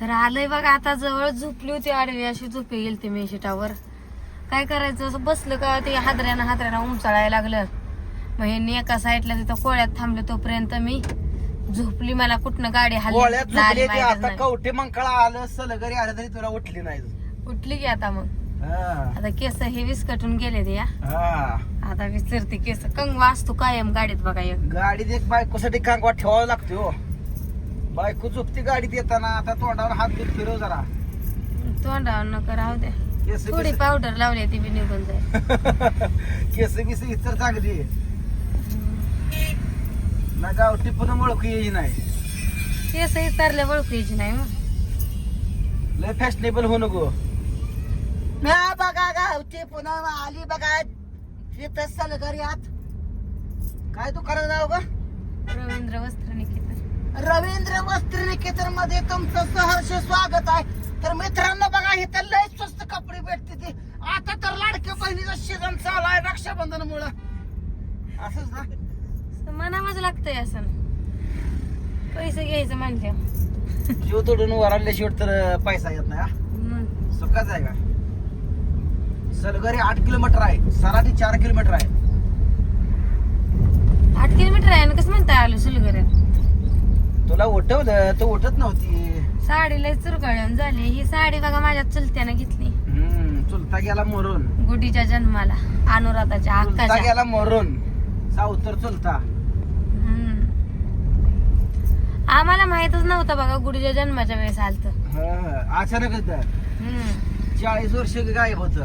तर आलंय बघा आता जवळ झोपली होती आडवी अशी झोपे गेली ते मी शिटावर काय करायचं असं बसलं का ते हादऱ्यानं हादऱ्यानं उमचाळायला लागलं मग ह्यांनी एका साईडला तिथं कोळ्यात थांबले तोपर्यंत मी झोपली मला कुठनं गाडी हल्ली. कवटे मंकळा आलं सलगरी आलं तरी तुला उठली नाही उठली की आता मग हा. आता केस हे विस्कटून गेले ते या हा. आता विसरते केस कंगवा असतो कायम गाडीत बघा एक गाडीत एक बायकोसाठी कांगवा ठेवावा लागतो हो. बायको झोपती गाडीत येताना आता तोंडावर हात दूध फिरव जरा. तोंडावर नको राहू दे केस थोडी पावडर लावली ती बी निघून जाईल केस बिस इतर चांगली आहे. ना गावठी पुन्हा ओळखू येई नाही. केस इतरल्या ओळखीची नाही मग लय फॅशनेबल हो नको. म्या बघा गावठी पुन्हा आली बघा. इथं सलगरी आत. काय तू करत जाऊ का रवींद्र वस्त्र निकेतन रवींद्र वस्त्र निकेतनमध्ये तुमचं सहर्ष स्वागत आहे. तर मित्रांनो बघा इथं लय स्वस्त कपडे भेटते ते. आता तर लाडक्या बहिणीचा सीझन चालू आहे रक्षाबंधन मुळे असंच ना? मनावंच लागतंय असं. पैसे घ्यायचं म्हणलं जीव तोडून वर शेवट तर पैसा येत नाही हा. सुखाच आहे का? सलगरी आठ किलोमीटर आहे. सराठी चार किलोमीटर आहे. आठ किलोमीटर आहे ना कसं म्हणता आलो सुलगर तुला उठवलं तू उठत नव्हती. साडी लय चुरगळून झाली. ही साडी बघा माझ्या चुलत्यानं घेतली. हम्म चुलता गेला मरून. गुडीच्या जन्माला अनुराधाच्या चुलता अक्काच्या गेला मरून. सावतर चुलता. हम्म. आम्हाला माहितच नव्हतं बघा गुडीच्या जन्माच्या वेळेस आलत. हा, अचानकच तर चाळीस वर्ष गायब होत.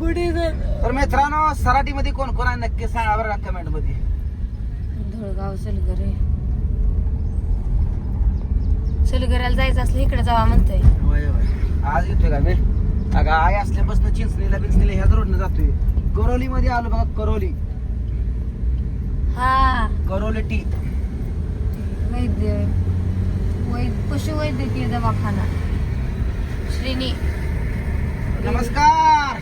गुडी तर मित्रांनो सराठी मध्ये कोण कोण आहे नक्की सांगा बरं कमेंटमध्ये धुळगाव सलगरे. सलगऱ्याला जायचं असलं इकडे जावा म्हणतोय. होय होय. आज येतोय का मी? अगं आई असल्यापासून चिंचणीला बिंचणीला ह्याच रोडनं जातोय. करोली मध्ये आलो बघा करोली. हा. करोली टी. वैद्य वैद्य पशुवैद्यकीय दवाखाना. श्रीनी. नमस्कार.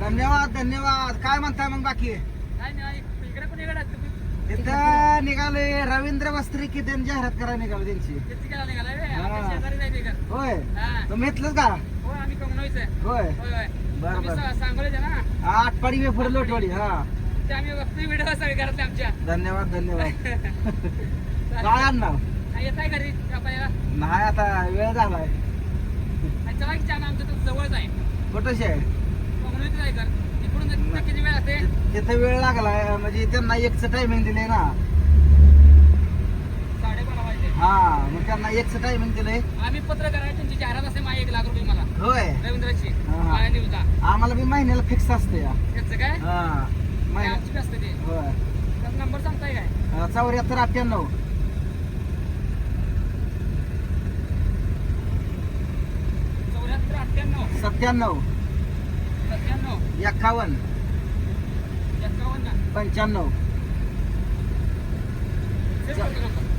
धन्यवाद धन्यवाद. काय म्हणताय मग बाकी? तिथं निघाले रवींद्र वस्त्री की त्यांनी जाहिरात करायला निघाले त्यांची. होय. तुम्ही घेतलं का? होय बरं बरं. आठपाडी वेफर लोटवाडी हा. धन्यवाद धन्यवाद. काय आणणार? नाही आता वेळ झालाय. कुठंशी आहे. आहे तिथं किती वेळ असते तिथे वेळ लागलाय म्हणजे त्यांना एकच टायमिंग दिले ना. साडेबारा वाजले. हा मग त्यांना एकच टायमिंग दिलंय. आम्ही पत्र करायची त्यांची जाहिरात असते माझी एक लाख रुपये मला. होय. रवींद्रची. हा. माझ्या न्यूजला आम्हाला बी महिन्याला फिक्स असते या. त्याचं काय? हा. आमची बी असते ते. होय. त्याचा नंबर सांगताय काय? अं, चौऱ्याहत्तर अठ्ठ्याण्णव. चौऱ्याहत्तर अठ्ठ्याण्णव. सत्त्याण्णव. एक्कावन्न. पंच्याण्णव.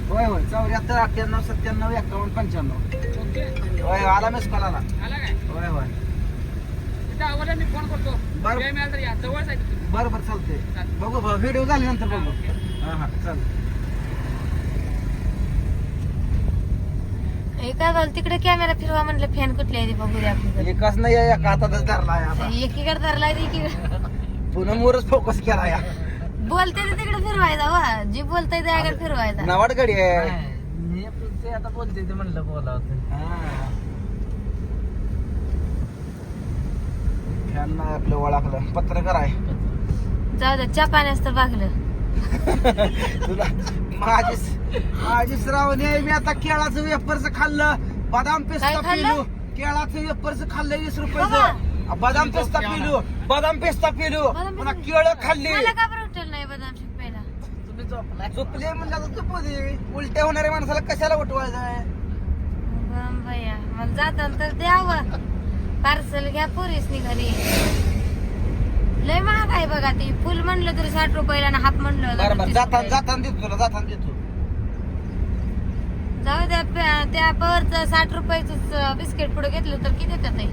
होय होय. चौऱ्याहत्तर अठ्ठ्याण्णव सत्त्याण्णव एकावन्न पंच्याण्णव. होय आला मिस कॉल आला. होय होय. मी फोन करतो. बरं. बरं चालेल. बघू व्हिडिओ झाल्यानंतर हा, बघू ओके. हा हा एका बाजूला तिकडे कॅमेरा फिरवा म्हणलं फॅन कुठली आहे ती बघू दे आपली एकच नाही या एका हातातच धरलाय आता. एकीकडे धरलाय तर एकीकडे पुन्हा मोरच फोकस केला या. बोलते ते तिकडे फिरवायचा वा जी बोलतय त्याकडे फिरवायचा. नवाड गाडी आहे. मी ते आता बोलते ते म्हणलं बोला हा. फॅन नाही आपलं ओळखलं. पत्रकार आहे. जाऊ दे चा पाण्यास तर बागलं तुला माझी माझी श्रावणी आहे मी आता केळाचं वेफरचं खाल्लं. बदाम काय पेस्ता खाल्लं? पिलू. केळाचं वेफरचं खाल्लं वीस बाबा. रुपयाचं बदाम पेस्ता पिलू. बदाम पेस्ता पिलू. बदाम पुन्हा पेस्ता? केळं खाल्ली. मला का बरं उठलं नाही बदाम शेक प्यायला तुम्ही झोपला झोपले म्हणलं तर दे. उलट्या होणाऱ्या माणसाला कशाला उठवायचं? बरं भैया तर द्यावं. पार्सल घ्या पुरीस घरी लय महाग आहे बघा ती. फुल म्हणलं तरी साठ रुपयाला आणि हाफ म्हणलं बरं तर बरं 30 जाताना रुपयाला. जाताना देतो तुला जाताना देतो. जाऊ द्या प- त्या पवरचं साठ रुपयाचं बिस्किट पुढे घेतलं तर किती येतात ते?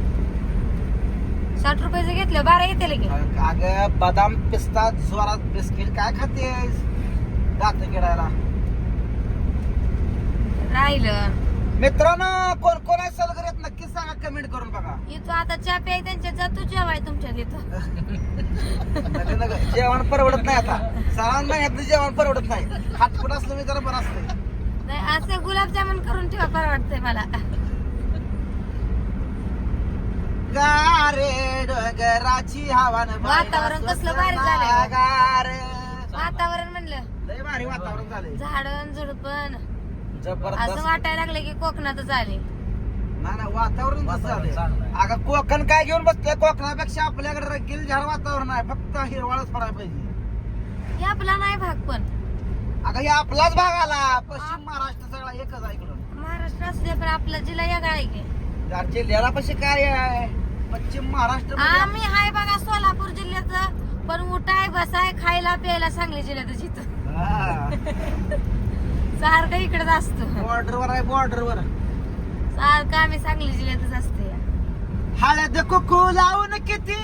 साठ रुपयाचं घेतलं बारा येते की अगं बदाम पिस्ता जोरात बिस्किट काय खाते दात किडायला राहिलं. मित्रांनो कोण कोण आहे? सलगरीत नक्कीच सांगा कमेंट करून बघा. इथं आता चहा प्याय त्यांच्या जातो जेवाय तुमच्या नका, नका. जेवण परवडत नाही आता. महिन्यात जेवण परवडत नाही. हातपट असलं मी जरा बरं असतं नाही असं गुलाबजामुन करून ठेवा परवडतंय मला. गारे डोंगराची हवा न वातावरण कसलं भारी झालंय. गार वातावरण म्हणलं. लय भारी वातावरण झालंय. झाडण झुडपण असं जबरदस्त. वाटायला लागलं की कोकणातच आले. नाही नाही वातावरण कसं वातावरण चांगलं झालंय आहे. अगं कोकण काय घेऊन बसतोय? कोकणापेक्षा आपल्याकडे रगील झाड वातावरण आहे. फक्त हिरवाळच पडायला पाहिजे. हे आपला नाही भाग पण. अगं हे आपलाच भाग आला. पश्चिम महाराष्ट्र सगळा एकच आहे इकडून महाराष्ट्र असू दे पण आपला जिल्हा या आहे की. जिल्ह्याला पशी काय आहे? पश्चिम महाराष्ट्र आम्ही हाय बघा सोलापूर जिल्ह्याचं. पण उठाय बसाय खायला प्यायला सांगली जिल्ह्यात जिथं. सारखं इकडेच असतो. बॉर्डरवर आहे बॉर्डरवर. सारखं आम्ही सांगली जिल्ह्यातच असतो हळद कुकू लावून किती?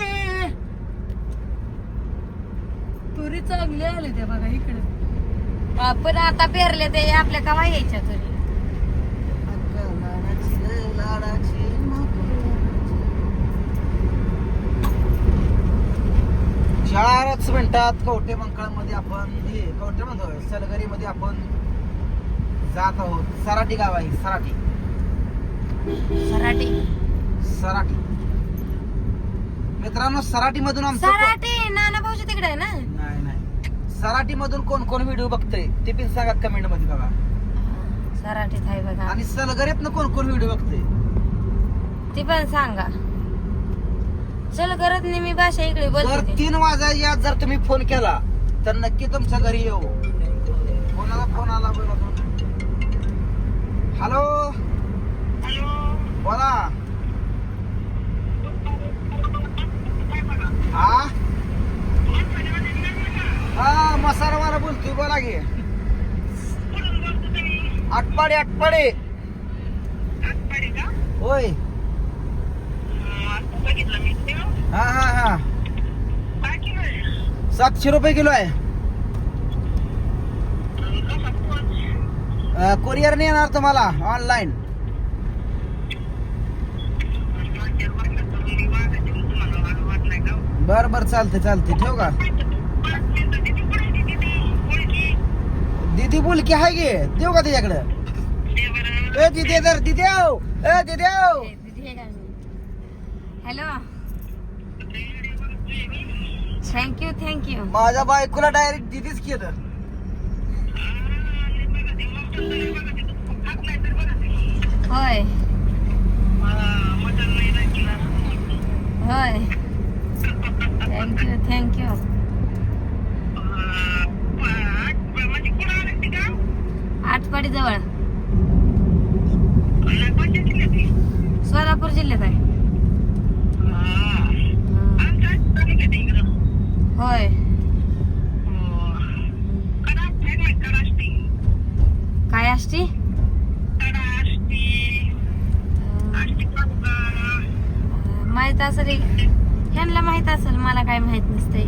तुरी चांगली आली त्या बघा इकडे. पण आता पेरले ते आपल्या कवा यायच्या तुरी? चारच मिनिटात कवटे मध्ये आपण हे कवटे म्हणतो सलगरी मध्ये आपण जात आहोत. सराटी गाव आहे सराटी सराटी सराटी मित्रांनो सराटी मधून आमचं को- सराटी नाना भाऊची तिकडे आहे ना? नाही नाही. सराटी मधून कोण कोण व्हिडिओ बघतोय ते पण सांगा कमेंटमध्ये बघा. सराटीत आहे बघा. आणि सलगरीतनं कोण कोण व्हिडिओ बघतोय? ती पण सांगा. चल करत नाही मी भाषा इकडे जर बोलते तीन वाजायच्या जर तुम्ही फोन केला तर नक्की तुमच्या घरी येऊ. आटपाडे. आटपाडे होय. हा हा हा. सातशे रुपये किलो आहे. कुरिअरने येणार तुम्हाला ऑनलाईन. बर बर चालते चालते ठेव का? दीदी बोल की आहे गे देऊ का त्याच्याकडं ए दिदे तर दिदेव ए दिदेव hello thank you thank you माझ्या बायकोला डायरेक्ट दिदीच केलं. होय। होय। थँक्यू थँक्यू आठपाडी जवळ। सोलापूर आहे. होय. काय असती माहीत असेल ह्यांना माहीत असेल मला काय माहीत नसतंय.